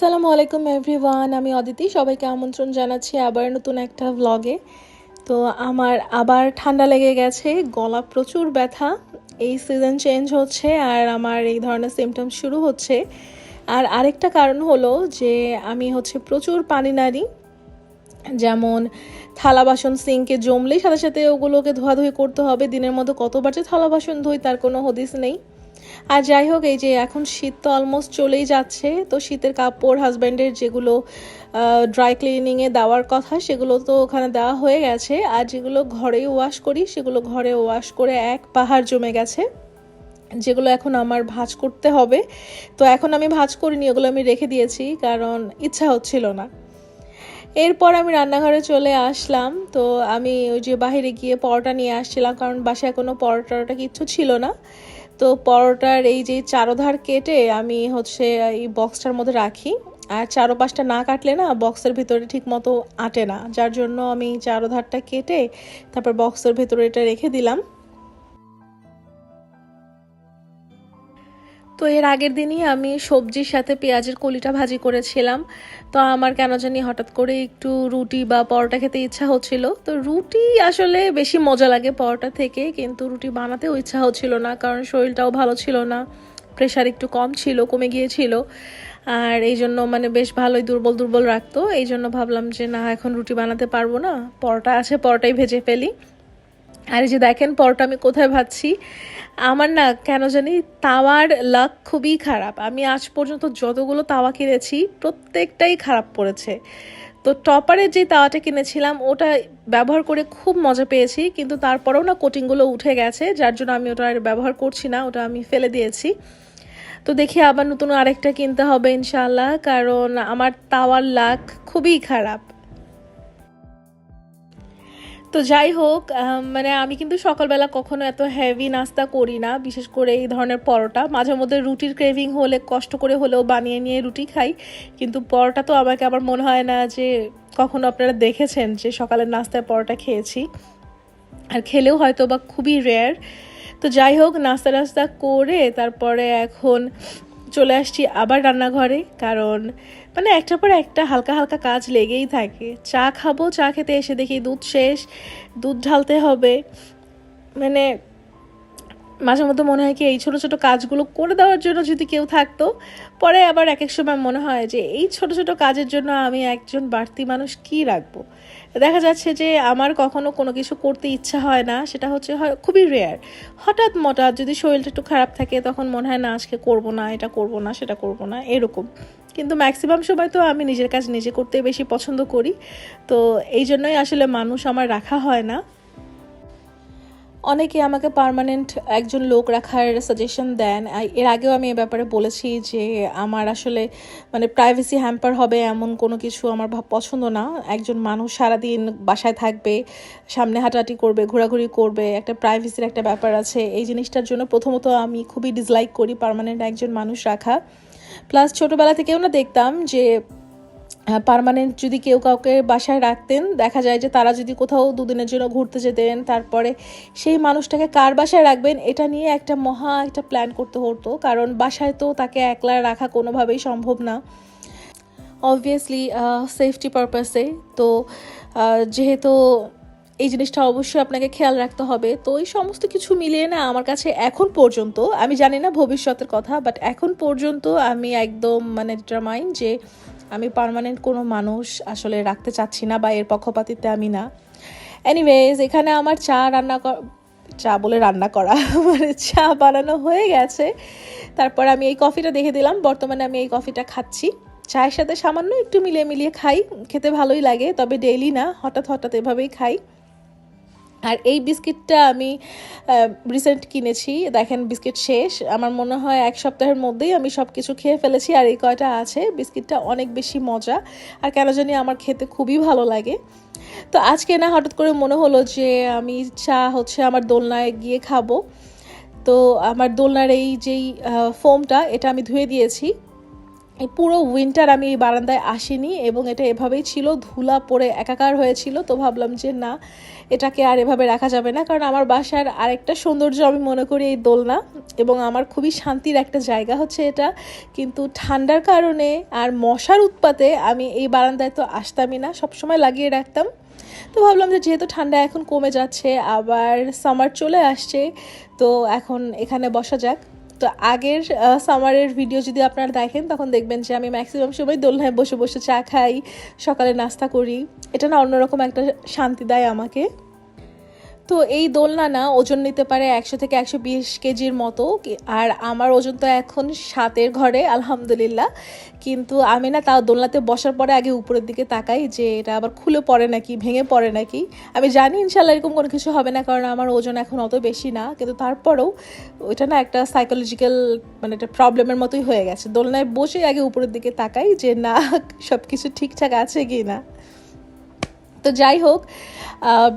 আসসালামু আলাইকুম এভরিওয়ান আমি অদিতি, সবাইকে আমন্ত্রণ জানাচ্ছি আবার নতুন একটা ভ্লগে তো আমার আবার ঠান্ডা লেগে গেছে, গলা প্রচুর ব্যথা, এই সিজন চেঞ্জ হচ্ছে আর আমার এই ধরনের সিমটমস শুরু হচ্ছে। আর আরেকটা কারণ হলো যে আমি হচ্ছে প্রচুর পানি নাড়ি, যেমন থালা বাসন সিঙ্কে জমলেই সাথে সাথে ওগুলোকে ধোয়াধুয়ি করতে হবে, দিনের মধ্যে কতবার যে থালা বাসন ধুই তার কোনো হদিস নেই। আর যাই হোক, এই যে এখন শীত তো অলমোস্ট চলেই যাচ্ছে, তো শীতের কাপড় হাজব্যান্ডের যেগুলো ড্রাই ক্লিনিংয়ে দেওয়ার কথা, সেগুলো তো ওখানে দেওয়া হয়ে গেছে। আর যেগুলো ঘরেই ওয়াশ করি, সেগুলো ঘরে ওয়াশ করে এক পাহাড় জমে গেছে, যেগুলো এখন আমার ভাজ করতে হবে। তো এখন আমি ভাজ করিনি, ওগুলো আমি রেখে দিয়েছি, কারণ ইচ্ছা হচ্ছিল না। এরপর আমি রান্নাঘরে চলে আসলাম, তো আমি ওই যে বাহিরে গিয়ে পরোটা নিয়ে আসছিলাম, কারণ বাসায় কোনো পরোটাটা কিচ্ছু ছিল না। তো পরোটার এই যে চারোধার কেটে আমি হচ্ছে এই বক্সটার মধ্যে রাখি। আর চারোপাশটা না কাটলে না বক্সের ভিতরে ঠিক মতো আটে না। যার জন্য আমি চারোধারটা কেটে তারপর বক্সের ভিতরে এটা রেখে দিলাম। তো এর আগের দিনই আমি সবজির সাথে পেঁয়াজের কলিটা ভাজি করেছিলাম। তো আমার কেন জানি হঠাৎ করে একটু রুটি বা পরোটা খেতে ইচ্ছা হচ্ছিল। তো রুটি আসলে বেশি মজা লাগে পরোটা থেকে, কিন্তু রুটি বানাতেও ইচ্ছা হচ্ছিল না, কারণ শরীরটাও ভালো ছিল না। প্রেশার একটু কম ছিল, কমে গিয়েছিল। আর এই জন্য মানে বেশ ভালোই দুর্বল দুর্বল রাখতো। এই জন্য ভাবলাম যে না, এখন রুটি বানাতে পারব না। পরোটা আছে, পরোটাই ভেজে ফেলি। আর যে দেখেন, পরোটা আমি কোথায় ভাবছি আমার না, কেন জানি, তাওয়ার লাক খুবই খারাপ। আমি আজ পর্যন্ত যতগুলো তাওয়া কিনেছি, প্রত্যেকটাই খারাপ পড়েছে। তো টপারের যে তাওয়াটা কিনেছিলাম, ওটা ব্যবহার করে খুব মজা পেয়েছি, কিন্তু তারপরেও না কোটিংগুলো উঠে গেছে, যার জন্য আমি ওটা আর ব্যবহার করছি না, ওটা আমি ফেলে দিয়েছি। তো দেখি আবার নতুন আরেকটা কিনতে হবে ইনশাল্লাহ কারণ আমার তাওয়ার লাক খুবই খারাপ। তো যাই হোক মানে আমি কিন্তু সকালবেলা কখনো এত হেভি নাস্তা করি না, বিশেষ করে এই ধরনের পরোটা। মাঝে মধ্যে রুটির ক্রেভিং হলে, কষ্ট করে হলেও বানিয়ে নিয়ে রুটি খাই। কিন্তু পরোটা তো আমাকে আবার মনে হয় না যে কখনো আপনারা দেখেছেন যে সকালের নাস্তায় পরোটা খেয়েছি। আর খেলেও হয়তো বা খুবই রেয়ার তো যাই হোক, নাস্তা নাস্তা করে তারপরে এখন চলে আসছি আবার রান্নাঘরে। কারণ মানে একটার পর একটা হালকা হালকা কাজ লেগেই থাকে। চা খাব, চা খেতে এসে দেখি দুধ শেষ, দুধ ঢালতে হবে। মানে মাঝে মধ্যে মনে হয় কি এই ছোটো ছোটো কাজগুলো করে দেওয়ার জন্য যদি কেউ থাকতো, পরে আবার এক এক সময় মনে হয় যে এই ছোট ছোট কাজের জন্য আমি একজন বাড়তি মানুষ কি রাখব? দেখা যাচ্ছে যে আমার কখনো কোনো কিছু করতে ইচ্ছা হয় না, সেটা হচ্ছে হয় খুবই রেয়ার হঠাৎ মঠাৎ যদি শরীরটা একটু খারাপ থাকে, তখন মনে হয় না আজকে করব না, এটা করব না, সেটা করব না, এরকম। কিন্তু ম্যাক্সিমাম সময় তো আমি নিজের কাজ নিজে করতে বেশি পছন্দ করি। তো এই জন্যই আসলে মানুষ আমার রাখা হয় না। অনেকে আমাকে পারমানেন্ট একজন লোক রাখার সাজেশন দেন। এর আগেও আমি এ ব্যাপারে বলেছি যে আমার আসলে মানে প্রাইভেসি হ্যাম্পার হবে এমন কোনো কিছু আমার পছন্দ না। একজন মানুষ সারাদিন বাসায় থাকবে, সামনে হাঁটাহাঁটি করবে, ঘোরাঘুরি করবে, একটা প্রাইভেসির একটা ব্যাপার আছে। এই জিনিসটার জন্য প্রথমত আমি খুবই ডিসলাইক করি পারমানেন্ট একজন মানুষ রাখা। প্লাস ছোটোবেলা থেকেও না দেখতাম যে পারমানেন্ট যদি কেউ কাউকে বাসায় রাখতেন, দেখা যায় যে তারা যদি কোথাও দুদিনের জন্য ঘুরতে যেতেন, তারপরে সেই মানুষটাকে কার বাসায় রাখবেন, এটা নিয়ে একটা মহা একটা প্ল্যান করতে হতো। কারণ বাসায় তো তাকে একলা রাখা কোনোভাবেই সম্ভব না। অবভিয়াসলি সেফটি পারপাসে তো যেহেতু এই জিনিসটা অবশ্যই আপনাকে খেয়াল রাখতে হবে। তো এই সমস্ত কিছু মিলিয়ে না আমার কাছে এখন পর্যন্ত, আমি জানি না ভবিষ্যতের কথা বাট এখন পর্যন্ত আমি একদম মানে ডিটারমাইন্ড যে আমি পারমানেন্ট কোনো মানুষ আসলে রাখতে চাচ্ছি না বা এর পক্ষপাতিতে আমি না। এনিওয়েজ এখানে আমার চা রান্না চা বলে রান্না করা মানে চা বানানো হয়ে গেছে। তারপর আমি এই কফিটা দেখে দিলাম, বর্তমানে আমি এই কফিটা খাচ্ছি। চায়ের সাথে সামান্য একটু মিলিয়ে মিলিয়ে খাই, খেতে ভালোই লাগে, তবে ডেইলি না, হঠাৎ হঠাৎ এভাবেই খাই। আর এই বিস্কিটটা আমি রিসেন্ট কিনেছি। দেখেন, বিস্কিট শেষ। আমার মনে হয় এক সপ্তাহের মধ্যেই আমি সব কিছু খেয়ে ফেলেছি আর এই কয়টা আছে। বিস্কিটটা অনেক বেশি মজা। আর কেন জানি আমার খেতে খুবই ভালো লাগে। তো আজকে না, হঠাৎ করে মনে হলো যে আমি চা হচ্ছে আমার দোলনায় গিয়ে খাব। তো আমার দোলনার এই যেই ফোমটা এটা আমি ধুয়ে দিয়েছি। এই পুরো উইন্টার আমি এই বারান্দায় আসিনি এবং এটা এভাবেই ছিল, ধুলা পড়ে একাকার হয়েছিল, তো ভাবলাম যে না, এটাকে আর এভাবে রাখা যাবে না। কারণ আমার বাসার আরেকটা সৌন্দর্য আমি মনে করি এই দোলনা এবং আমার খুবই শান্তির একটা জায়গা হচ্ছে এটা। কিন্তু ঠান্ডার কারণে আর মশার উৎপাতে আমি এই বারান্দায় তো আসতামই না, সবসময় লাগিয়ে রাখতাম। তো ভাবলাম যে যেহেতু ঠান্ডা এখন কমে যাচ্ছে, আবার সামার চলে আসছে, তো এখন এখানে বসা যাক। তো আগের সামারের ভিডিও যদি আপনারা দেখেন, তখন দেখবেন যে আমি ম্যাক্সিমাম সময় দোলনায় বসে বসে চা খাই, সকালে নাস্তা করি। এটা না অন্যরকম একটা শান্তি দেয় আমাকে। তো এই দোলনা না ওজন নিতে পারে একশো থেকে একশো বিশ কেজির মতো আর আমার ওজন তো এখন সাতের ঘরে, আলহামদুলিল্লাহ। কিন্তু আমি না তাও দোলনাতে বসার পরে আগে উপরের দিকে তাকাই যে এটা আবার খুলে পড়ে নাকি, ভেঙে পড়ে নাকি। আমি জানি ইনশাল্লাহ এরকম কোনো কিছু হবে না, কারণ আমার ওজন এখন অত বেশি না। কিন্তু তারপরেও ওইটা না একটা সাইকোলজিক্যাল মানে একটা প্রবলেমের মতোই হয়ে গেছে। দোলনায় বসে আগে উপরের দিকে তাকাই যে না সব কিছু ঠিকঠাক আছে কি না তো যাই হোক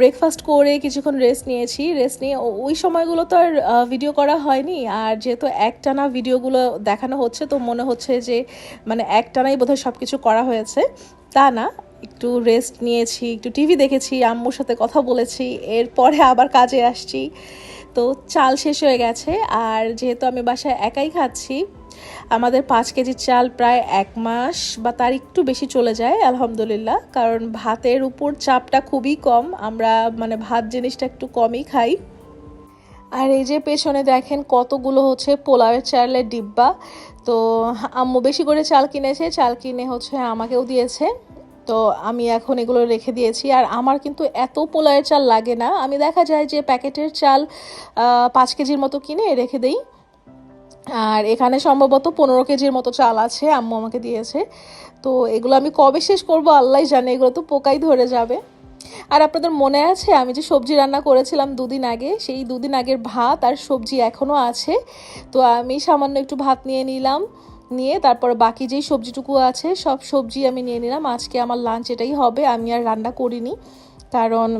ব্রেকফাস্ট করে কিছুক্ষণ রেস্ট নিয়েছি। রেস্ট নিয়ে ওই সময়গুলো তো আর ভিডিও করা হয়নি। আর যেহেতু একটানা ভিডিওগুলো দেখানো হচ্ছে, তো মনে হচ্ছে যে মানে একটানাই বোধহয় সব কিছু করা হয়েছে। তা না, একটু রেস্ট নিয়েছি, একটু টিভি দেখেছি, আম্মুর সাথে কথা বলেছি, এরপরে আবার কাজে আসছি। তো চাল শেষ হয়ে গেছে, আর যেহেতু আমি বাসায় একাই খাচ্ছি আমাদের পাঁচ কেজি চাল প্রায় এক মাস বা তার একটু বেশি চলে যায়, আলহামদুলিল্লাহ। কারণ ভাতের উপর চাপটা খুবই কম, আমরা মানে ভাত জিনিসটা একটু কমই খাই। আর এই যে পেছনে দেখেন কতগুলো হচ্ছে পোলাওয়ের চালের ডিব্বা। তো আম্মু বেশি করে চাল কিনেছে, চাল কিনে হচ্ছে আমাকেও দিয়েছে। তো আমি এখন এগুলো রেখে দিয়েছি। আর আমার কিন্তু এত পোলাওয়ের চাল লাগে না। আমি দেখা যায় যে প্যাকেটের চাল পাঁচ কেজির মতো কিনে রেখে দেই। আর এখানে সম্ভবত পনেরো কেজির মতো চাল আছে, আম্মু আমাকে দিয়েছে। তো এগুলো আমি কবে শেষ করব আল্লাহ জানে, এগুলো তো পোকাই ধরে যাবে। আর আপনাদের মনে আছে, আমি যে সবজি রান্না করেছিলাম দুদিন আগে, সেই দুদিন আগের ভাত আর সবজি এখনও আছে। তো আমি সামান্য একটু ভাত নিয়ে নিলাম, নিয়ে তারপর বাকি যেই সবজিটুকু আছে, সব সবজি আমি নিয়ে নিলাম। আজকে আমার লাঞ্চ এটাই হবে, আমি আর রান্না করিনি। কারণ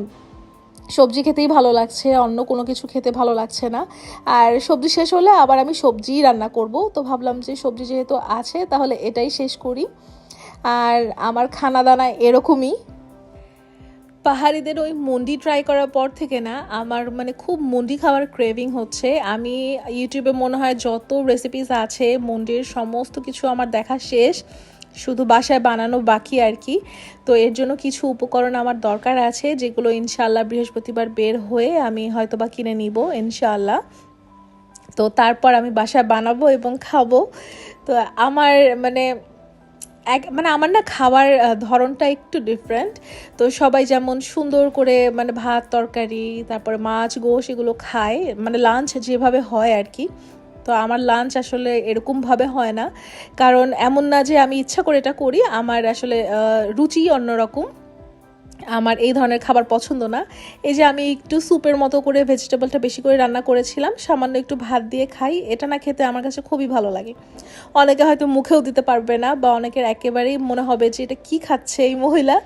সবজি খেতেই ভালো লাগছে, অন্য কোনো কিছু খেতে ভালো লাগছে না। আর সবজি শেষ হলে আবার আমি সবজিই রান্না করব। তো ভাবলাম যে সবজি যেহেতু আছে, তাহলে এটাই শেষ করি। আর আমার খানা দানা এরকমই। পাহাড়িদের ওই মন্ডি ট্রাই করার পর থেকে না, আমার মানে খুব মন্ডি খাওয়ার ক্রেভিং হচ্ছে। আমি ইউটিউবে মনে হয় যত রেসিপিস আছে, মন্ডির সমস্ত কিছু আমার দেখা শেষ। শুধু বাসায় বানানো বাকি আর কি। তো এর জন্য কিছু উপকরণ আমার দরকার আছে, যেগুলো ইনশাল্লাহ বৃহস্পতিবার বের হয়ে আমি হয়তো বা কিনে নিব ইনশাল্লাহ তো তারপর আমি বাসায় বানাবো এবং খাব। তো আমার মানে এক মানে আমার না খাওয়ার ধরনটা একটু ডিফারেন্ট তো সবাই যেমন সুন্দর করে মানে ভাত, তরকারি, তারপরে মাছ, গোশ এগুলো খায় মানে লাঞ্চ যেভাবে হয় আর কি। তো আমার লাঞ্চ আসলে এরকমভাবে হয় না। কারণ এমন না যে আমি ইচ্ছা করে এটা করি, আমার আসলে রুচি অন্যরকম। আমার এই ধরনের খাবার পছন্দ না। এই যে আমি একটু স্যুপের মতো করে ভেজিটেবলটা বেশি করে রান্না করেছিলাম, সামান্য একটু ভাত দিয়ে খাই, এটা না খেতে আমার কাছে খুবই ভালো লাগে। অনেকে হয়তো মুখেও দিতে পারবে না বা অনেকের একেবারেই মনে হবে যে এটা কি খাচ্ছে এই মহিলা।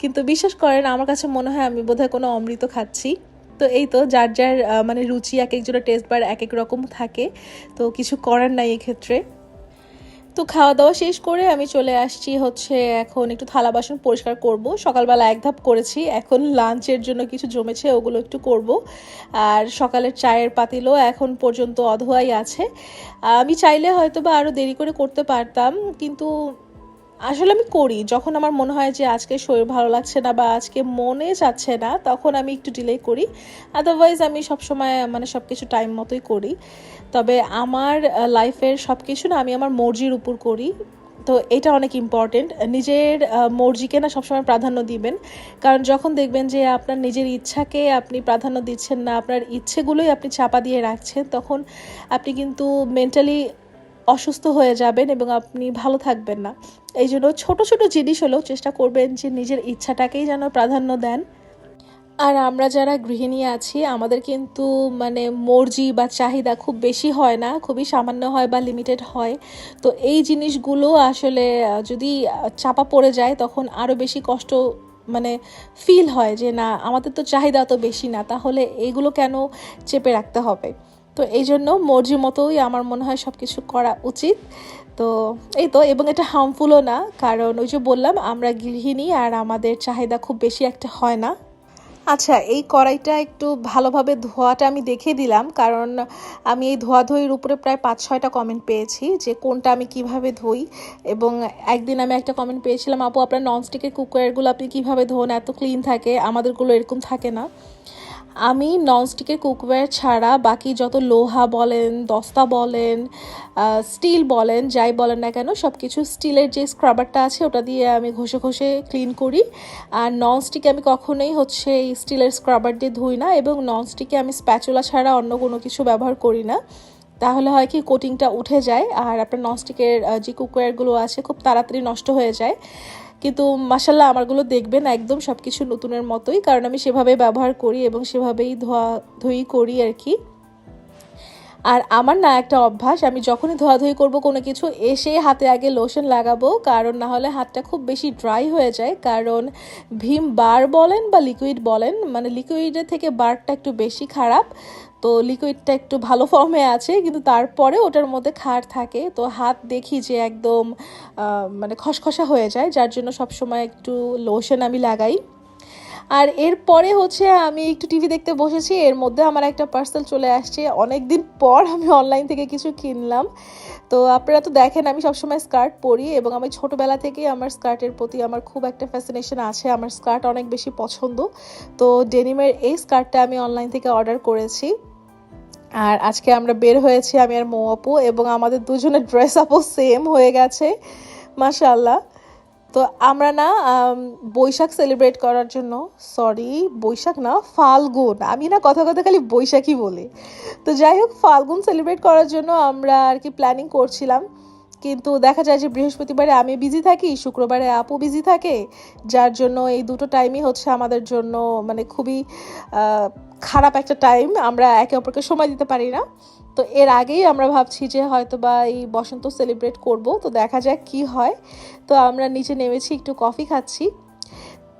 কিন্তু বিশ্বাস করেন, আমার কাছে মনে হয় আমি বোধহয় কোনো অমৃত খাচ্ছি। তো এই তো যার যার মানে রুচি এক একজনের টেস্ট বার এক এক রকম থাকে, তো কিছু করার নাই এক্ষেত্রে। তো খাওয়া দাওয়া শেষ করে আমি চলে আসছি হচ্ছে এখন একটু থালা বাসন পরিষ্কার করব। সকালবেলা এক ধাপ করেছি, এখন লাঞ্চের জন্য কিছু জমেছে ওগুলো একটু করব। আর সকালের চায়ের পাতিলও এখন পর্যন্ত অধোয়াই আছে। আমি চাইলে হয়তো বা আরও দেরি করে করতে পারতাম, কিন্তু আসলে আমি করি। যখন আমার মনে হয় যে আজকে শরীর ভালো লাগছে না বা আজকে মনে যাচ্ছে না, তখন আমি একটু ডিলে করি। আদারওয়াইজ আমি সবসময় মানে সব কিছু টাইম মতোই করি। তবে আমার লাইফের সব কিছু না আমি আমার মর্জির উপর করি। তো এটা অনেক ইম্পর্টেন্ট নিজের মর্জিকে না সবসময় প্রাধান্য দিবেন। কারণ যখন দেখবেন যে আপনার নিজের ইচ্ছাকে আপনি প্রাধান্য দিচ্ছেন না, আপনার ইচ্ছেগুলোই আপনি চাপা দিয়ে রাখছেন, তখন আপনি কিন্তু মেন্টালি অসুস্থ হয়ে যাবেন এবং আপনি ভালো থাকবেন না। এই জন্য ছোটো ছোটো জিনিস হলেও চেষ্টা করবেন যে নিজের ইচ্ছাটাকেই যেন প্রাধান্য দেন। আর আমরা যারা গৃহিণী আছি, আমাদের কিন্তু মানে মর্জি বা চাহিদা খুব বেশি হয় না, খুবই সামান্য হয় বা লিমিটেড হয়। তো এই জিনিসগুলো আসলে যদি চাপা পড়ে যায়, তখন আরও বেশি কষ্ট মানে ফিল হয় যে না, আমাদের তো চাহিদা তো বেশি না, তাহলে এগুলো কেন চেপে রাখতে হবে? তো এই জন্য মর্জি মতোই আমার মনে হয় সব কিছু করা উচিত। তো এই তো, এবং এটা হার্মফুলও না, কারণ ওই যে বললাম, আমরা গৃহিণী আর আমাদের চাহিদা খুব বেশি একটা হয় না। আচ্ছা এই কড়াইটা একটু ভালোভাবে ধোয়াটা আমি দেখে দিলাম, কারণ আমি এই ধোয়াধুয়ির উপরে প্রায় পাঁচ, ছয়টা কমেন্ট পেয়েছি যে কোনটা আমি কীভাবে ধুই, এবং একদিন আমি একটা কমেন্ট পেয়েছিলাম, আপু, আপনার ননস্টিকের কুকারগুলো আপনি কীভাবে ধোন? এত ক্লিন থাকে, আমাদেরগুলো এরকম থাকে না। আমি ননস্টিকের কুকওয়্যার ছাড়া বাকি যত লোহা বলেন, দস্তা বলেন স্টিল বলেন, যাই বলেন না কেন সব কিছু স্টিলের যে স্ক্রাবারটা আছে, ওটা দিয়ে আমি ঘষে ঘষে ক্লিন করি। আর ননস্টিকে আমি কখনোই হচ্ছে এই স্টিলের স্ক্রাবার দিয়ে ধুই না এবং ননস্টিকে আমি স্প্যাচুলা ছাড়া অন্য কোনো কিছু ব্যবহার করি না। তাহলে হয় কি কোটিংটা উঠে যায়, আর আপনার ননস্টিকের যে কুকওয়্যারগুলো আছে, খুব তাড়াতাড়ি নষ্ট হয়ে যায়। কিন্তু মাসাল্লাহ আমারগুলো দেখবেন একদম সব কিছু নতুনের মতোই, কারণ আমি সেভাবে ব্যবহার করি এবং সেভাবেই ধোয়া, ধুই করি আর কি। আর আমার না একটা অভ্যাস, আমি যখনই ধোয়াধুয়ি করব কোনো কিছু, এসে হাতে আগে লোশন লাগাবো, কারণ না হলে হাতটা খুব বেশি ড্রাই হয়ে যায়, কারণ ভীম বার বলেন বা লিকুইড বলেন মানে লিকুইডের থেকে বারটা একটু বেশি খারাপ। তো লিকুইডটা একটু ভালো ফর্মে আছে, কিন্তু তারপরে ওটার মধ্যে খার থাকে। তো হাত দেখি যে একদম মানে খসখসা হয়ে যায়, যার জন্য সবসময় একটু লোশন আমি লাগাই। আর এরপরে হচ্ছে আমি একটু টিভি দেখতে বসেছি, এর মধ্যে আমার একটা পার্সেল চলে আসছে। অনেক দিন পর আমি অনলাইন থেকে কিছু কিনলাম। তো আপনারা তো দেখেন, আমি সবসময় স্কার্ট পরি এবং আমি ছোটোবেলা থেকেই আমার স্কার্টের প্রতি আমার খুব একটা ফ্যাসিনেশন আছে। আমার স্কার্ট অনেক বেশি পছন্দ। তো ডেনিমের এই স্কার্টটা আমি অনলাইন থেকে অর্ডার করেছি। আর আজকে আমরা বের হয়েছি আমি আর মৌ আপু এবং আমাদের দুজনের ড্রেস আপও সেম হয়ে গেছে মাশাল্লাহ তো আমরা না বৈশাখ সেলিব্রেট করার জন্য সরি বৈশাখ না, ফাল্গুন। আমি না কথা কথা খালি বৈশাখই বলি। তো যাই হোক, ফাল্গুন সেলিব্রেট করার জন্য আমরা আর কি প্ল্যানিং করছিলাম। কিন্তু দেখা যায় যে বৃহস্পতিবারে আমি বিজি থাকি, শুক্রবারে আপু বিজি থাকে, যার জন্য এই দুটো টাইমই হচ্ছে আমাদের জন্য মানে খুবই খারাপ একটা টাইম আমরা একে অপরকে সময় দিতে পারি না। তো এর আগেই আমরা ভাবছি যে হয়তো বা এই বসন্ত সেলিব্রেট করব। তো দেখা যাক কি হয়। তো আমরা নিচে নেমেছি, একটু কফি খাচ্ছি।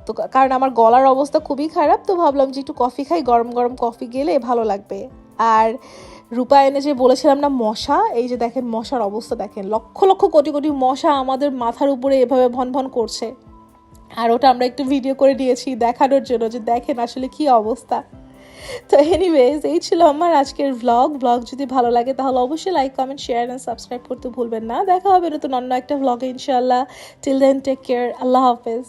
তো কারণ আমার গলার অবস্থা খুবই খারাপ, তো ভাবলাম যে একটু কফি খাই, গরম গরম কফি গেলে ভালো লাগবে। আর রূপায়ণে যে বলেছিলাম না মশা, এই যে দেখেন মশার অবস্থা দেখেন, লক্ষ লক্ষ কোটি কোটি মশা আমাদের মাথার উপরে এভাবে ভন ভন করছে। আর ওটা আমরা একটু ভিডিও করে দিয়েছি দেখানোর জন্য যে দেখেন আসলে কি অবস্থা। তো এনিওয়েজ এই ছিল আমার আজকের ভ্লগ ভ্লগ যদি ভালো লাগে তাহলে অবশ্যই like comment share and subscribe করতে ভুলবেন না। দেখা হবে নতুন অন্য একটা ভ্লগে ইনশাল্লাহ টিল দেন টেক কেয়ার আল্লাহ হাফেজ।